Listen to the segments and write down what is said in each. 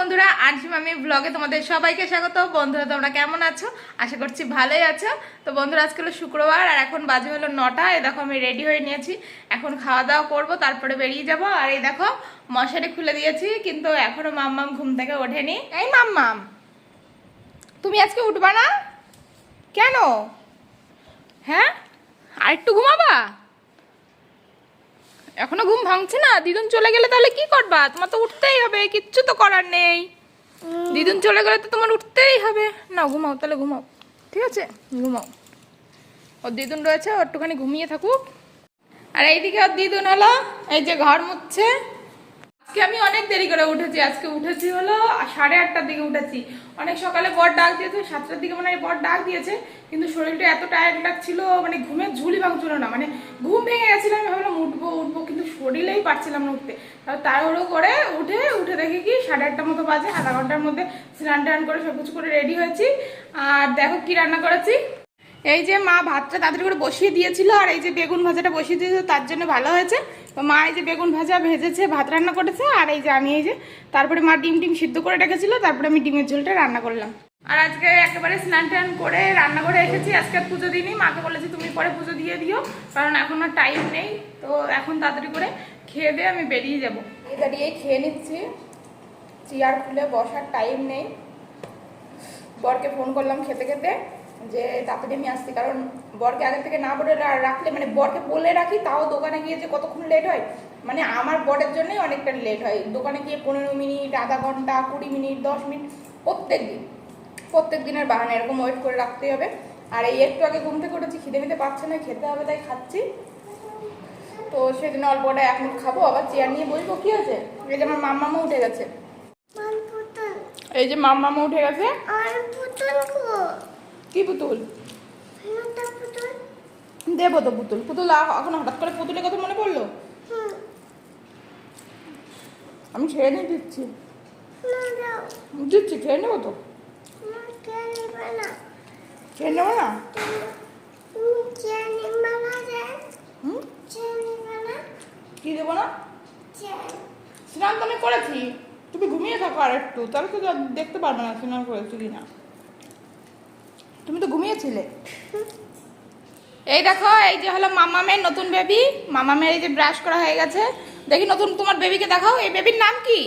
বন্ধুরা আনসি মামি ব্লগে তোমাদের সবাইকে স্বাগত। বন্ধুরা, তোমরা কেমন আছো? আশা করছি ভালোই আছো। তো বন্ধুরা, আজকে হলো শুক্রবার, আর এখন বাজে হলো নটা। এই দেখো, আমি রেডি হয়ে নিয়েছি। এখন খাওয়া দাওয়া করব, তারপরে বেরিয়ে যাব। আর এই দেখো, মশারি খুলে দিয়েছি, কিন্তু এখনও মাম্মাম ঘুম থেকে ওঠেনি। এই মাম্মাম, তুমি আজকে উঠবা না? কেন? হ্যাঁ? আর একটু ঘুমাবা? এখনও ঘুম ভাঙছে না। দিদুন চলে গেলে তাহলে কি করবা? তোমার তো উঠতেই হবে কিচ্ছু তো করার নেই। দিদুন চলে গেলে তো তোমার উঠতেই হবে। না ঘুমাও তাহলে ঘুমাও। ঠিক আছে? ঘুমাও। ওর দিদুন রয়েছে ওর একটুখানি ঘুমিয়ে থাকুক। আর এইদিকে ওর দিদুন হলো এই যে ঘর মুছছে। আজকে আমি অনেক দেরি করে উঠেছি, আজকে উঠেছি হলো সাড়ে আটটার দিকে উঠেছি। অনেক সকালে বর ডাক দিয়েছে, সাতটার দিকে মানে বর ডাক দিয়েছে, কিন্তু শরীরটা এত টায়ার্ড লাগছিল মানে ঘুমের ঝুলি ভাঙছিল না মানে ঘুম ভেঙে গেছিল, আমি ভাবলাম উঠবো উঠবো, কিন্তু শরীরেই পারছিলাম না উঠতে। তাড়াহুড়ো করে উঠে উঠে দেখি কি সাড়ে আটটার মতো বাজে, আধা ঘণ্টার মধ্যে স্নান টান করে সব কিছু করে রেডি হয়েছি। আর দেখো কি রান্না করেছি? এই যে মা ভাতটা তাড়াতাড়ি করে বসিয়ে দিয়েছিল আর এই যে বেগুন ভাজাটা বসিয়ে দিয়েছিল, তার জন্য ভালো হয়েছে। তো মা এই যে বেগুন ভাজা ভেজেছে, ভাত রান্না করেছে, আর এই যে আমি এই যে তারপরে মা ডিম টিম সিদ্ধ করে রেখেছিল, তারপরে আমি ডিমের ঝোলটা রান্না করলাম। আর আজকে একেবারে স্নান টান করে রান্না করে এসেছি, আজকে পুজো দিইনি, মাকে বলেছি তুমি পরে পুজো দিয়ে দিও, কারণ এখন আর টাইম নেই, তো এখন তাড়াতাড়ি করে খেয়ে দিয়ে আমি বেরিয়ে যাব। এই দাঁড়িয়ে খেয়ে নিচ্ছি, চেয়ার খুলে বসার টাইম নেই। বরকে ফোন করলাম খেতে খেতে যে তাড়াতাড়ি আমি আসছি কারণ বরকে আগে থেকে না বলে রাখলে মানে বরকে বলে রাখি তাও দোকানে গিয়ে যে কতক্ষণ লেট হয় মানে আমার বরের জন্যই অনেকটা লেট হয়। দোকানে গিয়ে পনেরো মিনিট আধা ঘণ্টা কুড়ি মিনিট দশ মিনিট প্রত্যেক দিন প্রত্যেক দিনের বাহানা এরকম ওয়েট করে রাখতে হবে। আর এই একটু আগে ঘুম থেকে উঠেছি খিদে মিতে পাচ্ছে না খেতে হবে তাই খাচ্ছি। তো সেদিন অল্পটা এক মিনিট খাব আবার চেয়ার নিয়ে বসবো কি আছে এই যে আমার মাম্মামা উঠে গেছে। এই যে মাম্মামা উঠে গেছে। গো কি পুতুল? দেবো তো পুতুল। পুতুল এখন হঠাৎ করে পুতুলের কথা মনে পড়ল? আমি ছেড়ে নিয়ে দিচ্ছি। দিচ্ছি, খেয়ে নেব তো? খেয়ে নেব না? কে দেবো না? স্নান তো আমি করেছি। তুমি ঘুমিয়ে থাকো আর একটু তাহলে তো দেখতে পারবে না স্নান করেছি কি না তুমি তো ঘুমিয়েছিলে? এই দেখো, এই যে হলো মামামের নতুন বেবি মামামের এই যে ব্রাশ করা হয়ে গেছে। দেখি নতুন তোমার বেবিকে দেখাও। এই বেবির নাম কি?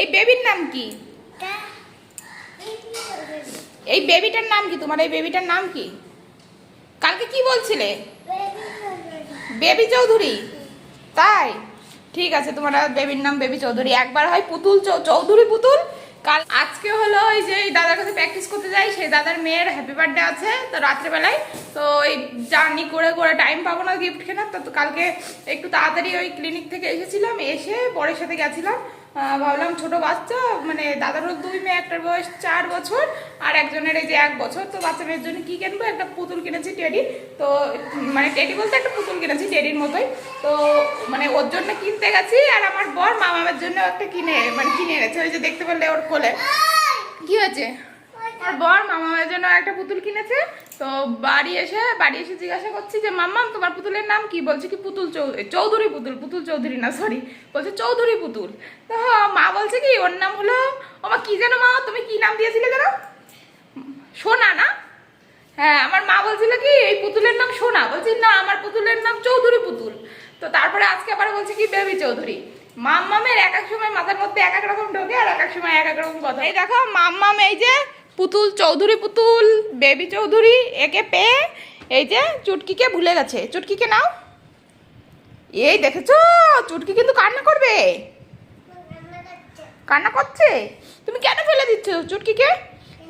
এই বেবির নাম কি? এই বেবিটার নাম কি তোমার? এই বেবিটার নাম কি? কালকে কি বলছিলে? বেবি চৌধুরী তাই? ঠিক আছে, তোমার বেবির নাম বেবি চৌধুরী একবার হয় পুতুল চৌধুরী পুতুল কাল আজকে হলো ওই যে দাদার কাছে প্র্যাকটিস করতে যাই, সেই দাদার মেয়ের হ্যাপি বার্থডে আছে তো রাত্রেবেলায়। তো ওই জার্নি করে করে টাইম পাবো না গিফট কেনার, তো কালকে একটু তাড়াতাড়ি ওই ক্লিনিক থেকে এসেছিলাম, এসে বরের সাথে গেছিলাম। ভাবলাম ছোট বাচ্চা মানে দাদারও দুই মেয়ে একটার বয়স চার বছর আর একজনের এই যে এক বছর। তো বাচ্চা মেয়ের জন্য কী কিনবো? একটা পুতুল কিনেছি টেডি তো মানে টেডি বলতে একটা পুতুল কিনেছি টেডির মতোই। তো মানে ওর জন্য কিনতে গেছি আর আমার বর মামামের জন্য একটা কিনে মানে কিনে এনেছে। ওই যে দেখতে পেলে ওর কোলে। কী হয়েছে? আমার বর মামামের জন্য একটা পুতুল কিনেছে তো বাড়ি এসে বাড়ি এসে জিজ্ঞাসা করছি যে, মাম্মাম, তোমার পুতুলের নাম কি? বলছে কি, পুতুল চৌধুরী পুতুল পুতুল চৌধুরী না সরি বলছে চৌধুরী পুতুল। তো মা বলছে কি, ওর নাম হলো মা, কি জানো মা, তুমি কি নাম দিয়েছিলে জানো? সোনা না? হ্যাঁ আমার মা বলছিল কি, এই পুতুলের নাম সোনা। বলছি, না, আমার পুতুলের নাম চৌধুরী পুতুল। তো তারপরে আজকে আবার বলছে কি, বেবি চৌধুরী। মাম্মামের এক এক সময় মাথার মধ্যে এক এক রকম ঢোকে আর এক এক সময় এক এক রকম কথা। এই দেখো, মাম্মাম এই যে পুতুল চৌধুরী পুতুল, বেবি চৌধুরী, একে পেয়ে এই যে চুটকিকে ভুলে গেছে। চুটকিকে নাও। এই দেখেছ? চুটকি কিন্তু কান্না করবে। কান্না করছে? তুমি কেন ফেলে দিচ্ছ চুটকিকে?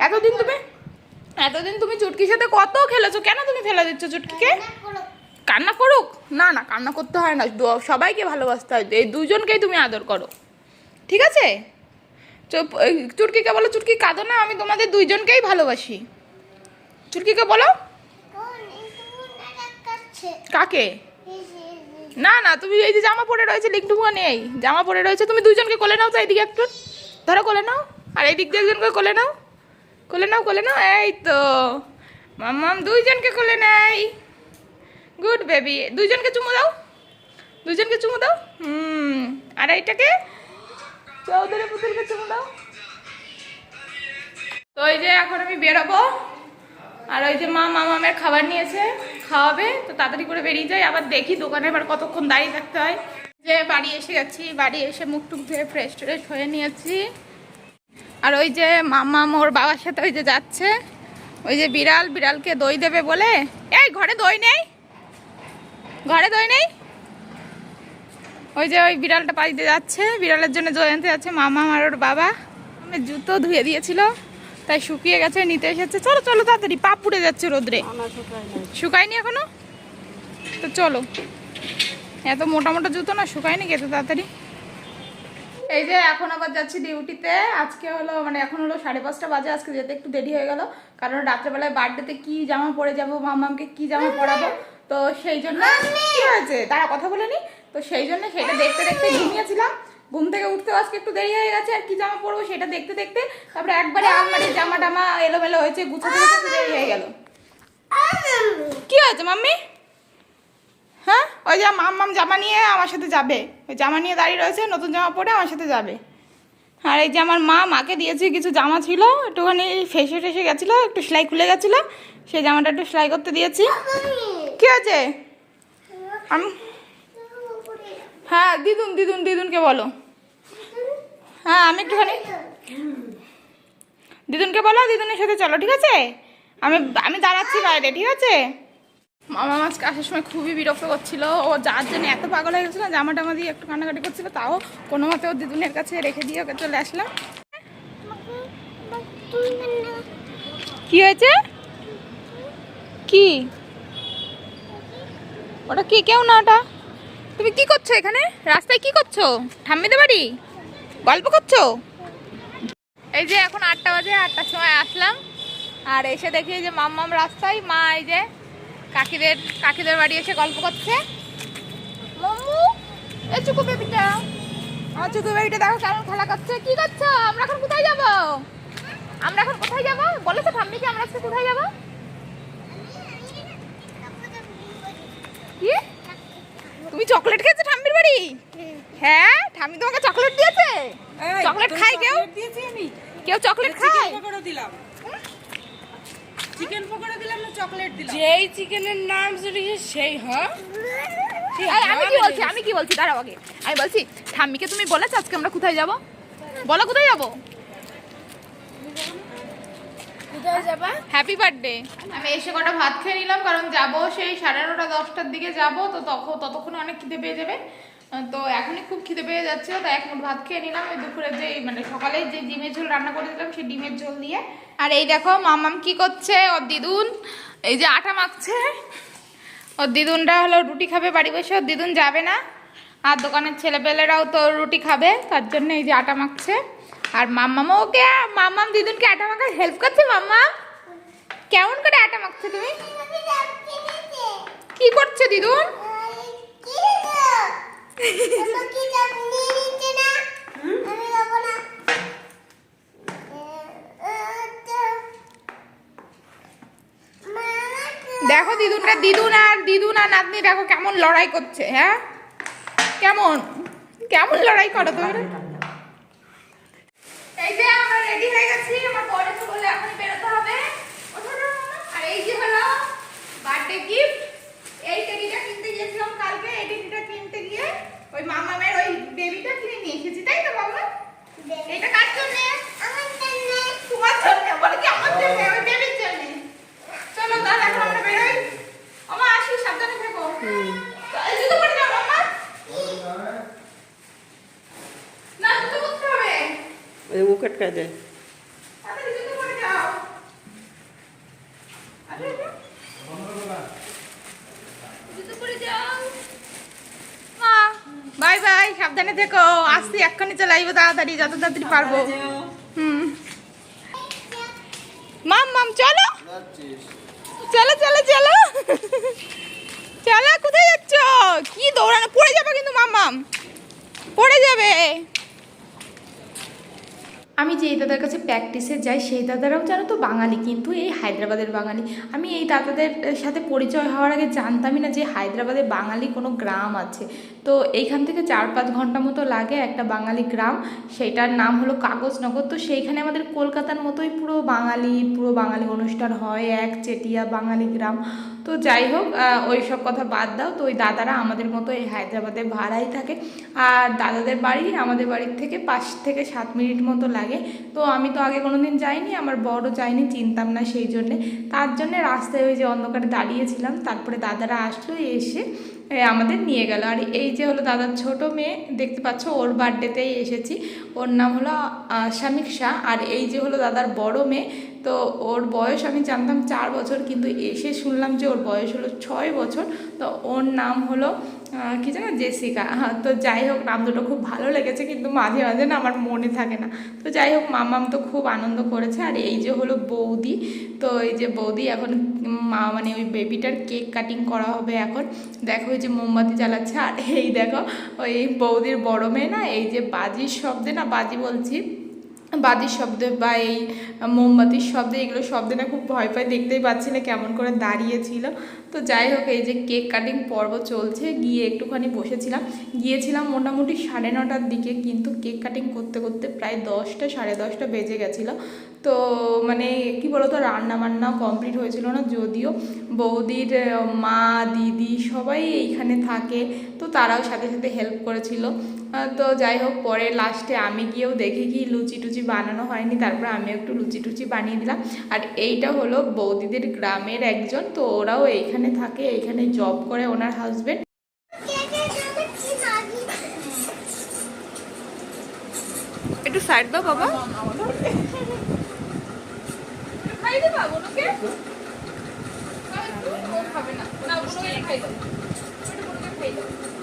এতদিন তুমি এতদিন তুমি চুটকির সাথে কত খেলেছো? কেন তুমি ফেলে দিচ্ছ চুটকিকে? কান্না করুক? না না, কান্না করতে হয় না। সবাইকে ভালোবাসতে হয়। এই দুজনকেই তুমি আদর করো। ঠিক আছে? চুটকিকে বলো, চুটকি কাঁদো না, আমি তোমাদের দুইজনকেই ভালোবাসি। চুটকিকে বলো। কাকে? না না, তুমি এই যে জামা পরে রয়েছে লিংটুমা নেই জামা পরে রয়েছে, তুমি দুইজনকে কোলে নাও তো এইদিকে একটু। ধরো কোলে নাও। আর এই দিক দিয়ে একজনকে কোলে নাও। কোলে নাও কোলে নাও। এই তো। মাম্মাম দুইজনকে কোলে নেই। Good baby. দুইজনকে চুমু দাও। দুইজনকে চুমু দাও। হুম। আর এইটাকে? ওদের পুতুলকে চুমু দাও। তো এই যে এখন আমি বেরোবো, আর ওই যে মা মামামের খাবার নিয়েছে, খাওয়াবে, তো তাড়াতাড়ি করে বেরিয়ে যাই, আবার দেখি দোকানে এবার কতক্ষণ দাঁড়িয়ে থাকতে হয়। যে বাড়ি এসে গেছি, বাড়ি এসে মুখ টুক ধুয়ে ফ্রেশ ট্রেশ হয়ে নিয়েছি। আর ওই যে মামা ওর বাবার সাথে ওই যে যাচ্ছে, ওই যে বিড়াল, বিড়ালকে দই দেবে বলে। এই, ঘরে দই নেই? ঘরে দই নেই? ওই যে ওই বিড়ালটা পাড়িতে যাচ্ছে বিড়ালের জন্য আনতে যাচ্ছে মামা আর ওর বাবা। আমি জুতো ধুয়ে দিয়েছিল তাই শুকিয়ে গেছে নিতে এসেছে। চলো চলো তাড়াতাড়ি পা পুড়ে যাচ্ছে রোদ্রে। শুকায়নি। এখনও? তো চলো। এত মোটা মোটা জুতো না শুকায়নি এত তাড়াতাড়ি। এই যে এখন আবার যাচ্ছি ডিউটিতে। আজকে হলো মানে এখন হলো সাড়ে পাঁচটা বাজে আজকে যেতে একটু দেরি হয়ে গেল। কারণ রাত্রেবেলায় বার্থডেতে কি জামা পরে যাব মামামকে কি জামা পরাবো তো সেই জন্য কি হয়েছে? তারা কথা বলেনি? তো সেই জন্য সেটা দেখতে দেখতে ঘুমিয়েছিলাম। ঘুম থেকে উঠতে আজকে একটু দেরি হয়ে গেছে, আর কি জামা পরবো সেটা দেখতে দেখতে তারপরে একবারে আলমারির জামা টামা এলোমেলো হয়েছে, গুছাতে গুছাতে দেরি হয়ে গেল। কি হয়েছে মাম্মি? হ্যাঁ? ওই যে মাম মাম জামা নিয়ে আমার সাথে যাবে। ওই জামা নিয়ে দাঁড়িয়ে রয়েছে, নতুন জামা পরে আমার সাথে যাবে। আর এই যে আমার মা মাকে দিয়েছে, কিছু জামা ছিল, একটুখানি ফেসে টেসে গেছিল, একটু সেলাই খুলে গেছিল, সেই জামাটা একটু সেলাই করতে দিয়েছি। কি আছে আমি হ্যাঁ দিদুন দিদুন, দিদুনকে বলো। হ্যাঁ আমি একটুখানি দিদুনকে বলো, দিদুনের সাথে চলো, ঠিক আছে? আমি আমি দাঁড়াচ্ছি বাইরে, ঠিক আছে? মামা মাছকে আসার সময় খুবই বিরক্ত করছিল। ও যার জন্য এত পাগল হয়ে গেছিল জামা টামা দিয়ে একটু কান্নাকাটি করছিল, তাও কোনো মতে ও দিদুনের কাছে রেখে দিয়ে ওকে চলে আসলাম। কি হয়েছে? কি? ওটা কি? কেউ না ওটা? কি করছ এখানে? রাস্তায় কি করছ? ঠাম্মিদের বাড়ি? গল্প করছ? এই যে এখন আটটা বাজে, আটটার সময় আসলাম। আর এসে দেখি যে মাম্মাম রাস্তায়, মা এই যে কাকিদের কাকিদের বাড়ি এসে গল্প করছে। মাম্মু, এই চুকু বেবিটা। আমার চুকু বেবিটা দেখো কেমন খেলা করছে। কি করছ? আমরা এখন কোথায় যাব? আমরা এখন কোথায় যাব? বলো তো ঠাম্মি কি আমরা আজকে কোথায় যাব? কি? তুমি চকলেট খেয়েছো ঠাম্মির বাড়ি? হ্যাঁ ঠাম্মি তোমাকে চকলেট দিয়েছে? চকলেট খাই কেউ? কেউ চকলেট খায়? দিলাম। চিকেন পকোড়া দিলাম না চকলেট দিলাম? যেই চিকেনের নাম সেই হ্যাঁ? আমি কি বলছি আমি কি বলছি? দাঁড়াও আগে। আমি বলছি ঠাম্মিকে তুমি বলেছ আজকে আমরা কোথায় যাব? বলো কোথায় যাবা? হ্যাপি বার্থডে আমি এসে কটা ভাত খেয়ে নিলাম কারণ যাব সেই সাড়ে নটা দশটার দিকে যাব তো তখন ততক্ষণে অনেক খিদে পেয়ে যাবে। তো এখনই খুব খিদে পেয়ে যাচ্ছে তো এক মুঠ ভাত খেয়ে নিলাম। ওই দুপুরে যে মানে সকালে যে ডিমের ঝোল রান্না করে দিলাম সেই ডিমের ঝোল দিয়ে। আর এই দেখো মামাম কি করছে? ওর দিদুন এই যে আটা মাখছে। ওর দিদুনটা হলো রুটি খাবে বাড়ি বসে ওর দিদুন যাবে না। আর দোকানের ছেলেপেলেরাও তো রুটি খাবে তার জন্য এই যে আটা মাখছে। আর মাম্মামও ওকে মাম্মাম দিদুনকে আটা মাখার হেল্প করছে, মাম্মা? কেমন করে আটা মাখছে তুমি? কি করছে, দিদুন? দেখো দিদুনটা, দিদুন আর দিদুন আর নাতনি, দেখো কেমন লড়াই করছে হ্যাঁ? কেমন? কেমন লড়াই করো তোমরা? রেডি হয়ে গেছি আমার বড় বলে এখন বেরোতে হবে ওঠো না, আর এই যে হলো বার্থডে গিফট এই টেডিটা কিনতে গিয়েছিলাম কালকে এই টেডিটা কিনতে গিয়ে ওই মামামের ওই বেবিটা কিনে নিয়ে এসেছি তাই তো বাবা এটা কার জন্য তোমার জন্য বলে কি আমার জন্য ওই বেবির জন্য চলো তাহলে এখন আমরা বেরোই আমা আসি সাবধানে থেকো এই জুতো পরে যাও মামা না জুতো পরতে হবে ওই মুখট কাজে তাড়াতাড়ি জুতো পরে যাও আসো, আসো। জুতো পরে যাও মা বাই বাই সাবধানে থেকো। আসছি এক্ষুনি চলে আসব তাড়াতাড়ি যত তাড়াতাড়ি পারব। হুম। মাম মাম চলো। চলো চলো চলো। চলো কোথায় যাচ্ছ? কি দৌড়ানো? পড়ে যাবে কিন্তু মাম মাম। পড়ে যাবে। আমি যেই দাদার কাছে প্র্যাকটিসে যাই, সেই দাদারাও জানো তো বাঙালি, কিন্তু এই হায়দ্রাবাদের বাঙালি। আমি এই দাদাদের সাথে পরিচয় হওয়ার আগে জানতামই না যে হায়দ্রাবাদে বাঙালি কোনো গ্রাম আছে। তো এইখান থেকে চার পাঁচ ঘণ্টা মতো লাগে একটা বাঙালি গ্রাম। সেটার নাম হলো কাগজনগর। তো সেইখানে আমাদের কলকাতার মতোই পুরো বাঙালি পুরো বাঙালি অনুষ্ঠান হয়, এক চেটিয়া বাঙালি গ্রাম। তো যাই হোক ওই সব কথা বাদ দাও। তো ওই দাদারা আমাদের মতো এই হায়দ্রাবাদে ভাড়াই থাকে। আর দাদাদের বাড়ি আমাদের বাড়ির থেকে পাঁচ থেকে সাত মিনিট মতো লাগে। তো আমি তো আগে কোনো দিন যাইনি, আমার বড় যাইনি চিনতাম না সেই জন্যে। তার জন্যে রাস্তায় ওই যে অন্ধকারে দাঁড়িয়েছিলাম, তারপরে দাদারা আসলো, এসে আমাদের নিয়ে গেল। আর এই যে হলো দাদার ছোট মেয়ে, দেখতে পাচ্ছ ওর বার্থডেতেই এসেছি। ওর নাম হলো শামিক শাহ। আর এই যে হলো দাদার বড় মেয়ে তো ওর বয়স আমি জানতাম চার বছর, কিন্তু এসে শুনলাম যে ওর বয়স হলো ছয় বছর, তো ওর নাম হলো কি জানো জেসিকা। তো যাই হোক, নাম দুটো খুব ভালো লেগেছে, কিন্তু মাঝে মাঝে না আমার মনে থাকে না। তো যাই হোক, মামাম তো খুব আনন্দ করেছে, আর এই যে হলো বৌদি, তো এই যে বৌদি এখন, মা মানে ওই বেবিটার কেক কাটিং করা হবে এখন। দেখো ওই যে মোমবাতি জ্বালাচ্ছে, আর এই দেখো, ওই বৌদির বড় মেয়ে না, এই যে বাজির শব্দে না বাজি বলছি বাজির শব্দে বা এই মোমবাতির শব্দে, এগুলো শব্দে না খুব ভয় পায় দেখতেই পাচ্ছি না কেমন করে দাঁড়িয়েছিল। তো যাই হোক, এই যে কেক কাটিং পর্ব চলছে, গিয়ে একটুখানি বসেছিলাম। গিয়েছিলাম মোটামুটি সাড়ে নটার দিকে, কিন্তু কেক কাটিং করতে করতে প্রায় দশটা, সাড়ে দশটা বেজে গেছিল। তো মানে কি বলতো রান্না বান্নাও কমপ্লিট হয়েছিল না, যদিও বৌদির মা, দিদি সবাই এইখানে থাকে, তো তারাও সাথে সাথে হেল্প করেছিল। তো যাই হোক, পরে লাস্টে আমি গিয়েও দেখি কি লুচি টুচি বানানো হয়নি, তারপর আমি একটু লুচি টুচি বানিয়ে দিলাম। আর এইটা হলো বৌদিদের গ্রামের একজন, তো ওরাও এইখানে থাকে, এইখানে জব করে ওনার লাগিয়েছে? একটু সাইড দাও বাবা। খাবে না খাই দাও এইটা ওগুলো খাও দিদিকে দিদিকে খাই দাও দিদিকে খাই দাও খাও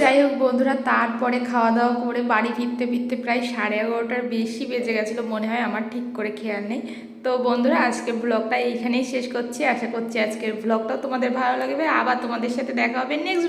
যাই হোক বন্ধুরা, তারপরে খাওয়া দাওয়া করে বাড়ি ফিরতে ফিরতে প্রায় সাড়ে এগারোটার বেশি বেজে গেছিল, মনে হয় আমার ঠিক করে খেয়াল নেই। তো বন্ধুরা, আজকের ব্লগটা এইখানেই শেষ করছি। আশা করছি আজকের ব্লগটাও তোমাদের ভালো লাগবে। আবার তোমাদের সাথে দেখা হবে নেক্সট